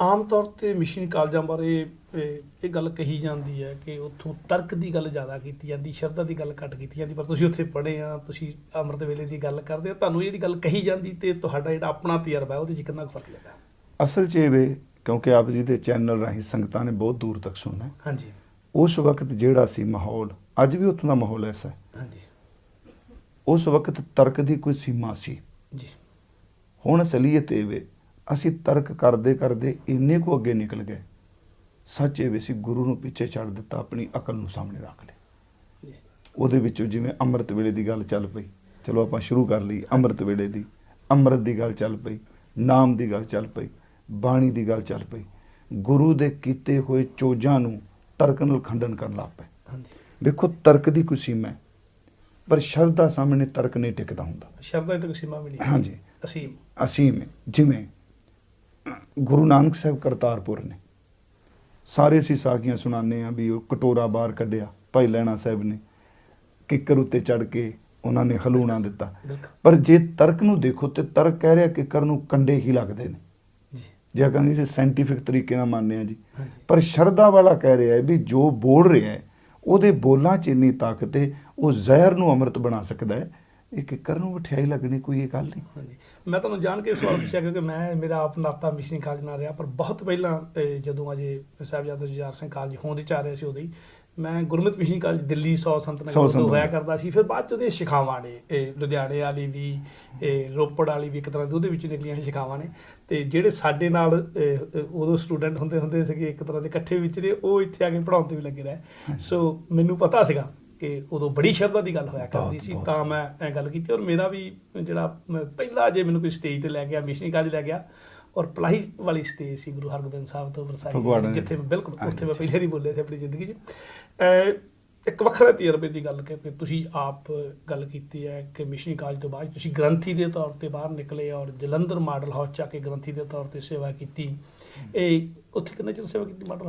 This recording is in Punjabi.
ਆਮ ਤੌਰ ਤੇ ਮਿਸ਼ਨ ਕਾਲਜਾਂ ਬਾਰੇ ਇਹ ਗੱਲ ਕਹੀ ਜਾਂਦੀ ਹੈ ਕਿ ਉੱਥੋਂ ਤਰਕ ਦੀ ਗੱਲ ਜ਼ਿਆਦਾ ਕੀਤੀ ਜਾਂਦੀ ਸ਼ਰਧਾ ਦੀ ਗੱਲ ਘੱਟ ਕੀਤੀ ਜਾਂਦੀ ਪਰ ਤੁਸੀਂ ਉੱਥੇ ਪੜ੍ਹੇ ਆ ਤੁਸੀਂ ਅੰਮ੍ਰਿਤ ਵੇਲੇ ਦੀ ਗੱਲ ਕਰਦੇ ਹੋ ਤੁਹਾਨੂੰ ਜਿਹੜੀ ਗੱਲ ਕਹੀ ਜਾਂਦੀ ਤੇ ਤੁਹਾਡਾ ਜਿਹੜਾ ਆਪਣਾ ਤਜਰਬਾ ਹੈ ਉਹਦੇ 'ਚ ਕਿੰਨਾ ਫ਼ਰਕ ਲੱਗਦਾ ਅਸਲ 'ਚ ਇਹ ਵੇ ਕਿਉਂਕਿ ਆਪ ਜੀ ਦੇ ਚੈਨਲ ਰਾਹੀਂ ਸੰਗਤਾਂ ਨੇ ਬਹੁਤ ਦੂਰ ਤੱਕ ਸੁਣਨਾ। ਹਾਂਜੀ। ਉਸ ਵਕਤ ਜਿਹੜਾ ਸੀ ਮਾਹੌਲ ਅੱਜ ਵੀ ਉੱਥੋਂ ਦਾ ਮਾਹੌਲ ਐਸਾ ਹੈ। ਹਾਂਜੀ। ਉਸ ਵਕਤ ਤਰਕ ਦੀ ਕੋਈ ਸੀਮਾ ਸੀ। ਜੀ। ਹੁਣ ਅਸਲੀਅਤ ਇਹ ਵੇ ਅਸੀਂ ਤਰਕ ਕਰਦੇ ਕਰਦੇ ਇੰਨੇ ਕੁ ਅੱਗੇ ਨਿਕਲ ਗਏ। ਸੱਚ ਵੇ ਸੀ ਗੁਰੂ ਨੂੰ ਪਿੱਛੇ ਛੱਡ ਦਿੱਤਾ ਆਪਣੀ ਅਕਲ ਨੂੰ ਸਾਹਮਣੇ ਰੱਖ ਲਿਆ। ਉਹਦੇ ਵਿੱਚੋਂ ਜਿਵੇਂ ਅੰਮ੍ਰਿਤ ਵੇਲੇ ਦੀ ਗੱਲ ਚੱਲ ਪਈ। ਚਲੋ ਆਪਾਂ ਸ਼ੁਰੂ ਕਰ ਲਈ ਅੰਮ੍ਰਿਤ ਵੇਲੇ ਦੀ ਅੰਮ੍ਰਿਤ ਦੀ ਗੱਲ ਚੱਲ ਪਈ ਨਾਮ ਦੀ ਗੱਲ ਚੱਲ ਪਈ ਬਾਣੀ ਦੀ ਗੱਲ ਚੱਲ ਪਈ। ਗੁਰੂ ਦੇ ਕੀਤੇ ਹੋਏ ਚੋਜਾਂ ਨੂੰ ਤਰਕ ਨਾਲ ਖੰਡਨ ਕਰਨ ਲੱਗ ਪਏ। ਹਾਂਜੀ। ਵੇਖੋ ਤਰਕ ਦੀ ਕੋਈ ਸੀਮਾ ਹੈ ਪਰ ਸ਼ਰਧਾ ਸਾਹਮਣੇ ਤਰਕ ਨਹੀਂ ਟਿਕਦਾ ਹੁੰਦਾ। ਸ਼ਬਦਾਂ ਦੀ ਕੋਈ ਸੀਮਾ ਵੀ ਨਹੀਂ। ਹਾਂਜੀ। ਅਸੀਮ। ਅਸੀਮ ਹੈ ਜਿਵੇਂ ਗੁਰੂ ਨਾਨਕ ਸਾਹਿਬ ਕਰਤਾਰਪੁਰ ਨੇ। ਸਾਰੇ ਅਸੀਂ ਸਾਖੀਆਂ ਸੁਣਾਉਂਦੇ ਆ ਵੀ ਉਹ ਕਟੋਰਾ ਬਾਹਰ ਕੱਢਿਆ ਭਾਈ ਲੈਣਾ ਸਾਹਿਬ ਨੇ। ਕਿੱਕਰ ਉੱਤੇ ਚੜ ਕੇ ਉਹਨਾਂ ਨੇ ਹਲੂਣਾ ਦਿੱਤਾ। ਪਰ ਜੇ ਤਰਕ ਨੂੰ ਦੇਖੋ ਤੇ ਤਰਕ ਕਹਿ ਰਿਹਾ ਕਿੱਕਰ ਨੂੰ ਕੰਡੇ ਹੀ ਲੱਗਦੇ ਨੇ। ਜੀ। ਜੇ ਆਪਾਂ ਕਿਸੇ ਸਾਇੰਟੀਫਿਕ ਤਰੀਕੇ ਨਾਲ ਮੰਨਦੇ ਆ ਜੀ। ਪਰ ਸ਼ਰਧਾ ਵਾਲਾ ਕਹਿ ਰਿਹਾ ਹੈ ਵੀ ਜੋ ਬੋਲ ਰਿਹਾ ਹੈ ਉਹਦੇ ਬੋਲਾਂ 'ਚ ਇੰਨੀ ਤਾਕਤ ਹੈ ਉਹ ਜ਼ਹਿਰ ਨੂੰ ਅੰਮ੍ਰਿਤ ਬਣਾ ਸਕਦਾ ਹੈ। ਇਹ ਕਿੱਕਰ ਨੂੰ ਮਠਿਆਈ ਲੱਗਣੀ ਕੋਈ ਇਹ ਗੱਲ ਨਹੀਂ। ਹਾਂਜੀ। ਮੈਂ ਤੁਹਾਨੂੰ ਜਾਣ ਕੇ ਸਵਾਲ ਪੁੱਛਿਆ ਕਿਉਂਕਿ ਮੈਂ ਮੇਰਾ ਆਪ ਨਾਤਾ ਮਿਸ਼ਨਰੀ ਕਾਲਜ ਨਾਲ ਰਿਹਾ ਪਰ ਬਹੁਤ ਪਹਿਲਾਂ ਜਦੋਂ ਅਜੇ ਸਾਹਿਬਜ਼ਾਦਾ ਜੁਝਾਰ ਸਿੰਘ ਕਾਲਜ ਹੋਂਦ ਚ ਆ ਰਿਹਾ ਸੀ ਉਦੋਂ ਹੀ ਮੈਂ ਗੁਰਮਤਿ ਮਿਸ਼ਨਰੀ ਕਾਲਜ ਦਿੱਲੀ 100 ਸੰਤ ਨਗਰ ਸੌ ਤੋਂ ਹੋਇਆ। ਕਰਦਾ ਸੀ। ਫਿਰ ਬਾਅਦ ਚ ਉਹਦੇ ਸ਼ਿਖਾਵਾਂ ਨੇ ਇਹ ਲੁਧਿਆਣੇ ਵਾਲੀ ਵੀ ਇਹ ਰੋਪੜ ਵਾਲੀ ਵੀ ਇੱਕ ਤਰ੍ਹਾਂ ਦੀ ਉਹਦੇ ਵਿੱਚ ਨਿਕਲੀਆਂ ਸ਼ਿਖਾਵਾਂ ਨੇ। ਤੇ ਜਿਹੜੇ ਸਾਡੇ ਨਾਲ ਉਦੋਂ ਸਟੂਡੈਂਟ ਹੁੰਦੇ ਹੁੰਦੇ ਸੀਗੇ ਇੱਕ ਤਰ੍ਹਾਂ ਦੇ ਇਕੱਠੇ ਵਿੱਚ ਨੇ ਉਹ ਇੱਥੇ ਆ ਕੇ ਪੜਾਉਣ ਤੇ ਵੀ ਲੱਗੇ ਰਹੇ। ਸੋ ਮੈਨੂੰ ਪਤਾ ਸੀਗਾ ਕਿ ਉਦੋਂ ਬੜੀ ਸ਼ਰਧਾ ਦੀ ਗੱਲ ਹੋਇਆ ਕਰਦੀ ਸੀ। ਤਾਂ ਮੈਂ ਇਹ ਗੱਲ ਕੀਤੀ ਔਰ ਮੇਰਾ ਵੀ ਜਿਹੜਾ ਪਹਿਲਾ ਜੇ ਮੈਨੂੰ ਕੋਈ ਸਟੇਜ ਤੇ ਲੈ ਗਿਆ ਮਿਸ਼ਨਰੀ ਕਾਲਜ ਲੈ ਗਿਆ ਔਰ ਪਲਾਹੀ ਵਾਲੀ ਸਟੇਜ ਸੀ ਗੁਰੂ ਹਰਗੋਬਿੰਦ ਸਾਹਿਬ ਤੋਂ ਵਰਸਾਈ। ਜਿੱਥੇ ਮੈਂ ਬਿਲਕੁਲ ਉੱਥੇ ਮੈਂ। ਪਹਿਲੇ ਨਹੀਂ ਬੋਲਿਆ ਸੀ ਆਪਣੀ ਜ਼ਿੰਦਗੀ 'ਚ ਇੱਕ ਵੱਖਰਾ ਤਜਰਬੇ ਦੀ ਗੱਲ ਕਿ ਤੁਸੀਂ ਆਪ ਗੱਲ ਕੀਤੀ ਹੈ ਕਿ ਮਿਸ਼ਨਰੀ ਕਾਲਜ ਤੋਂ ਬਾਅਦ ਤੁਸੀਂ ਗ੍ਰੰਥੀ ਦੇ ਤੌਰ ਤੇ ਬਾਹਰ ਨਿਕਲੇ ਔਰ ਜਲੰਧਰ ਮਾਡਲ ਹਾਊਸ ਚ ਆ ਕੇ ਗ੍ਰੰਥੀ ਦੇ ਤੌਰ ਤੇ ਸੇਵਾ ਕੀਤੀ ਇਹ ਉੱਥੇ ਕਿੰਨੇ ਚਿਰ ਸੇਵਾ ਕੀਤੀ ਮਾਡਲ